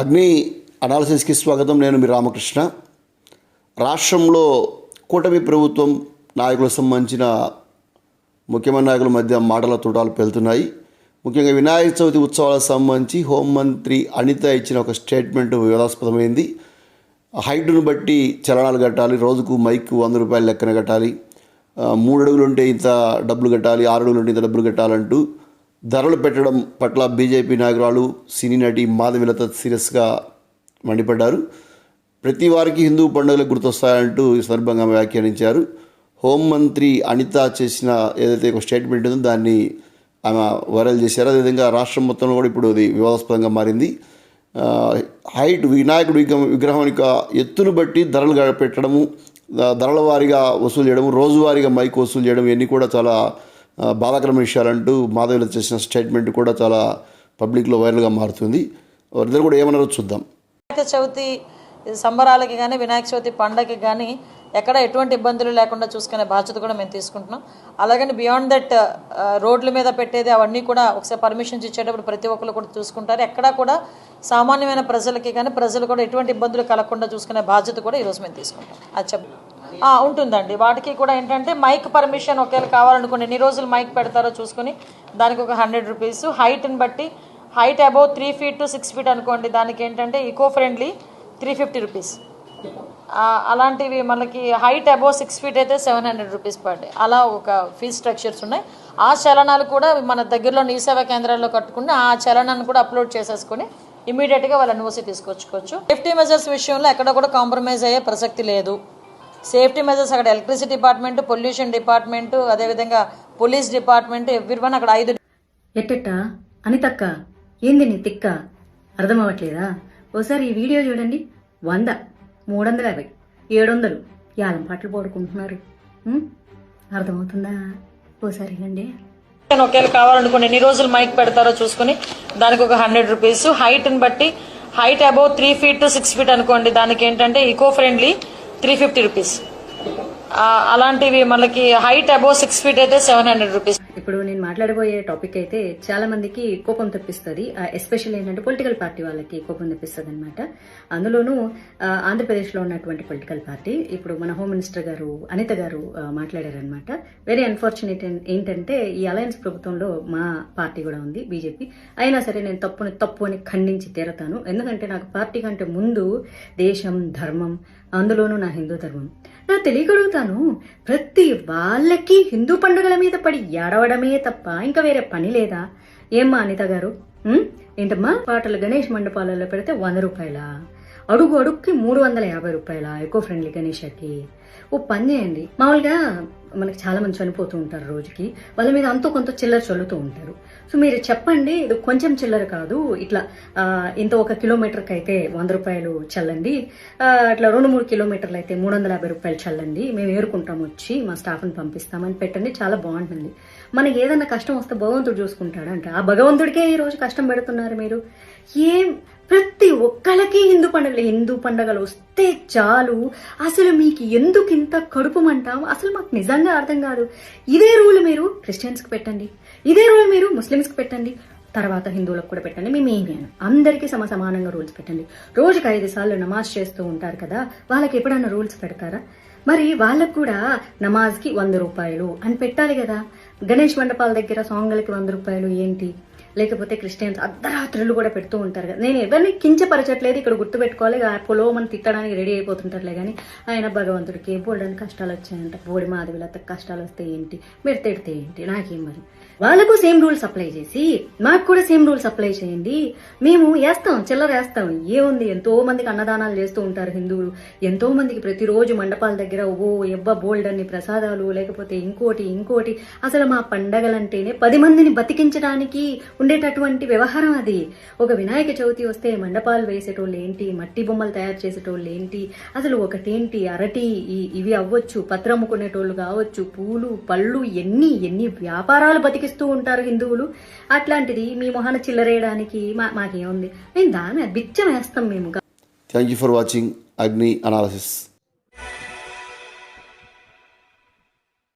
అగ్ని అనాలిసిస్కి స్వాగతం. నేను మీ రామకృష్ణ. రాష్ట్రంలో కూటమి ప్రభుత్వం నాయకులకు సంబంధించిన ముఖ్యమైన నాయకుల మధ్య మాటల తూటాలు పెళ్తున్నాయి. ముఖ్యంగా వినాయక చవితి ఉత్సవాలకు సంబంధించి హోంమంత్రి అనిత ఇచ్చిన ఒక స్టేట్మెంట్ వివాదాస్పదమైంది. హైట్ను బట్టి చలనాలు కట్టాలి రోజుకు మైక్ వంద రూపాయలు లెక్కన కట్టాలి మూడు అడుగులు ఉంటే ఇంత డబ్బులు కట్టాలి ఆరు అడుగులు ఉంటే ఇంత డబ్బులు కట్టాలంటూ ధరలు పెట్టడం పట్ల బీజేపీ నాయకురాలు సినీ నటి మాధవిలత సీరియస్గా మండిపడ్డారు. ప్రతి వారికి హిందూ పండుగలు గుర్తొస్తాయంటూ ఈ సందర్భంగా ఆమె వ్యాఖ్యానించారు. హోంమంత్రి అనిత చేసిన ఏదైతే ఒక స్టేట్మెంట్ ఉందో దాన్ని ఆమె వైరల్ చేశారు. అదేవిధంగా రాష్ట్రం మొత్తంలో కూడా ఇప్పుడు అది వివాదాస్పదంగా మారింది. హైట్ వినాయకుడు విగ్రహం విగ్రహం యొక్క ఎత్తును బట్టి ధరలు పెట్టడము ధరల వారీగా వసూలు చేయడం రోజువారీగా మైక్ వసూలు చేయడం ఇవన్నీ కూడా చాలా బాధాకరమైన విషయాలంటూ మాధవిలో చేసిన స్టేట్మెంట్ కూడా చాలా పబ్లిక్లో వైరల్గా మారుతుంది. వారిద్దరు కూడా ఏమన్నారో చూద్దాం. వినాయక చవితి సంబరాలకి కానీ వినాయక చవితి పండగకి కానీ ఎక్కడ ఎటువంటి ఇబ్బందులు లేకుండా చూసుకునే బాధ్యత కూడా మేము తీసుకుంటున్నాం. అలాగని బియాండ్ దట్ రోడ్ల మీద పెట్టేది అవన్నీ కూడా ఒకసారి పర్మిషన్స్ ఇచ్చేటప్పుడు ప్రతి ఒక్కరు కూడా చూసుకుంటారు. ఎక్కడా కూడా సామాన్యమైన ప్రజలకి కానీ ప్రజలు కూడా ఎటువంటి ఇబ్బందులు కలగకుండా చూసుకునే బాధ్యత కూడా ఈరోజు మేము తీసుకుంటాం. అది చెప్పండి ఉంటుందండి. వాటికి కూడా ఏంటంటే మైక్ పర్మిషన్ ఒకవేళ కావాలనుకోండి ఎన్ని రోజులు మైక్ పెడతారో చూసుకొని దానికి ఒక హండ్రెడ్ రూపీస్. హైట్ని బట్టి height above three feet to six feet అనుకోండి దానికి ఏంటంటే eco friendly three fifty rupees అలాంటివి మనకి హైట్ అబౌవ్ సిక్స్ ఫీట్ అయితే seven hundred rupees per day అలా ఒక ఫీజ్ స్ట్రక్చర్స్ ఉన్నాయి. ఆ చలనాలు కూడా మన దగ్గరలో నీ సేవా కేంద్రాల్లో కట్టుకుని ఆ చలనాన్ని కూడా అప్లోడ్ చేసేసుకొని ఇమీడియట్గా వాళ్ళ ఎన్ఓసి తీసుకొచ్చుకోవచ్చు. సేఫ్టీ మెజర్స్ విషయంలో ఎక్కడ కూడా కాంప్రమైజ్ అయ్యే ప్రసక్తి లేదు. సేఫ్టీ మెజర్స్ అక్కడ ఎలక్ట్రిసిటీ డిపార్ట్మెంట్ పొల్యూషన్ డిపార్ట్మెంట్ అదేవిధంగా పోలీస్ డిపార్ట్మెంట్ ఎవ్రీ వన్ అక్కడ ఐదు ఎట్టెట్ట? అనితక్క? ఏంది నీ తిక్క? అర్థమవ్వట్లేదా? ఓసారి ఈ వీడియో చూడండి. వంద. మూడు వందల యాభై. ఏడు వందలు యాలం పాటలు పాడుకుంటున్నారు? అర్థమవుతుందా? ఓసారి వినండి ఒకవేళ కావాలనుకోండి ఎన్ని రోజులు మైక్ పెడతారో చూసుకుని దానికి ఒక హండ్రెడ్ రూపీస్. హైట్ని బట్టి height above three feet to six feet అనుకోండి. దానికి ఏంటంటే eco friendly three fifty rupees అలాంటివి మనకి హైట్ అబౌవ్ సిక్స్ ఫీట్ అయితే సెవెన్ హండ్రెడ్ రూపీస్ ఇప్పుడు నేను మాట్లాడబోయే టాపిక్ అయితే చాలా మందికి కోపం తెప్పిస్తుంది. ఎస్పెషల్ ఏంటంటే పొలిటికల్ పార్టీ వాళ్ళకి కోపం తెప్పిస్తుంది అనమాట అందులోనూ ఆంధ్రప్రదేశ్లో ఉన్నటువంటి పొలిటికల్ పార్టీ ఇప్పుడు మన హోమ్ మినిస్టర్ గారు అనిత గారు మాట్లాడారనమాట వెరీ అన్ఫార్చునేట్ ఏంటంటే ఈ అలయన్స్ ప్రభుత్వంలో మా పార్టీ కూడా ఉంది బీజేపీ. అయినా సరే నేను తప్పుని తప్పు అని ఖండించి తీరతాను. ఎందుకంటే నాకు పార్టీ కంటే ముందు దేశం ధర్మం అందులోనూ నా హిందూ ధర్మం. నా తెలియగలుగుతాను. ప్రతి వాళ్ళకి హిందూ పండుగల మీద పడి ఏడవడమే తప్ప ఇంకా వేరే పని లేదా? ఏమ్మా అనిత గారు? ఏంటమ్మా? పాటలు గణేష్ మండపాలలో పెడితే వంద రూపాయల? అడుగు అడుగుకి మూడు వందల యాభై రూపాయల? Eco friendly గణేషకి. ఓ పని చేయండి. మామూలుగా మనకి చాలా మంది చనిపోతూ ఉంటారు రోజుకి. వాళ్ళ మీద అంతో కొంత చిల్లర చల్లుతూ ఉంటారు. సో మీరు చెప్పండి ఇది కొంచెం చిల్లర కాదు ఇట్లా ఇంత ఒక కిలోమీటర్కి అయితే వంద రూపాయలు చల్లండి. ఇట్లా రెండు మూడు కిలోమీటర్లు అయితే మూడు వందల యాభై రూపాయలు చల్లండి. మేము ఏరుకుంటాం వచ్చి మా స్టాఫ్ని పంపిస్తామని పెట్టండి చాలా బాగుంటుంది. మనకి ఏదన్నా కష్టం వస్తే భగవంతుడు చూసుకుంటాడు అంటే ఆ భగవంతుడికే ఈ రోజు కష్టం పెడుతున్నారు మీరు. ఏం ప్రతి ఒక్కళ్ళకి హిందూ పండుగలు హిందూ పండుగలు వస్తే చాలు. అసలు మీకు ఎందుకు ఇంత కడుపు మంటాం అసలు మాకు నిజంగా అర్థం కాదు. ఇదే రూల్ మీరు క్రిస్టియన్స్కి పెట్టండి. ఇదే రూల్ మీరు ముస్లిమ్స్కి పెట్టండి. తర్వాత హిందువులకు కూడా పెట్టండి. మేము ఏమి అనం అందరికీ సమ సమానంగా రూల్స్ పెట్టండి. రోజుకి ఐదు సార్లు నమాజ్ చేస్తూ ఉంటారు కదా వాళ్ళకి ఎప్పుడన్నా రూల్స్ పెడతారా? మరి వాళ్ళకు కూడా నమాజ్కి వంద రూపాయలు అని పెట్టాలి కదా. గణేష్ మండపాల దగ్గర సాంగ్లకి వంద రూపాయలు ఏంటి? లేకపోతే క్రిస్టియన్స్ అర్ధరాత్రులు కూడా పెడుతూ ఉంటారు కదా. నేను ఎవరిని కించపరచట్లేదు ఇక్కడ గుర్తుపెట్టుకోవాలి. పొలో మనం తిట్టడానికి రెడీ అయిపోతుంటారులే కానీ ఆయన భగవంతుడికి బోల్డని కష్టాలు వచ్చాయంట? బోడి మాధవిలత కష్టాలు వస్తే ఏంటి? మీరు తిడితే ఏంటి? నాకేం మరి? వాళ్ళకు సేమ్ రూల్స్ అప్లై చేసి మాకు కూడా సేమ్ రూల్స్ అప్లై చేయండి. మేము వేస్తాం చిల్లర వేస్తాం. ఏముంది? ఎంతో మందికి అన్నదానాలు చేస్తూ ఉంటారు హిందువులు. ఎంతో మందికి ప్రతిరోజు మండపాల దగ్గర ఓ ఎవ్వ బోల్డ్ అన్ని ప్రసాదాలు లేకపోతే ఇంకోటి ఇంకోటి. అసలు మా పండగలంటేనే పది మందిని బతికించడానికి ఉండేటటువంటి వ్యవహారం అది. ఒక వినాయక చవితి వస్తే మండపాలు వేసేటోళ్ళు ఏంటి? మట్టి బొమ్మలు తయారు చేసేటోళ్ళు ఏంటి? అసలు ఒకటేంటి? అరటి ఇవి అవ్వచ్చు పత్రం అమ్ముకునేటోళ్ళు కావచ్చు పూలు పళ్ళు ఎన్ని ఎన్ని వ్యాపారాలు బతికిస్తూ ఉంటారు హిందువులు. అట్లాంటిది మీ మొహన చిల్లరేయడానికి మా మాకేముంది? మేము దాని బిచ్చం వేస్తాం మేము. Thank you for watching Agni analysis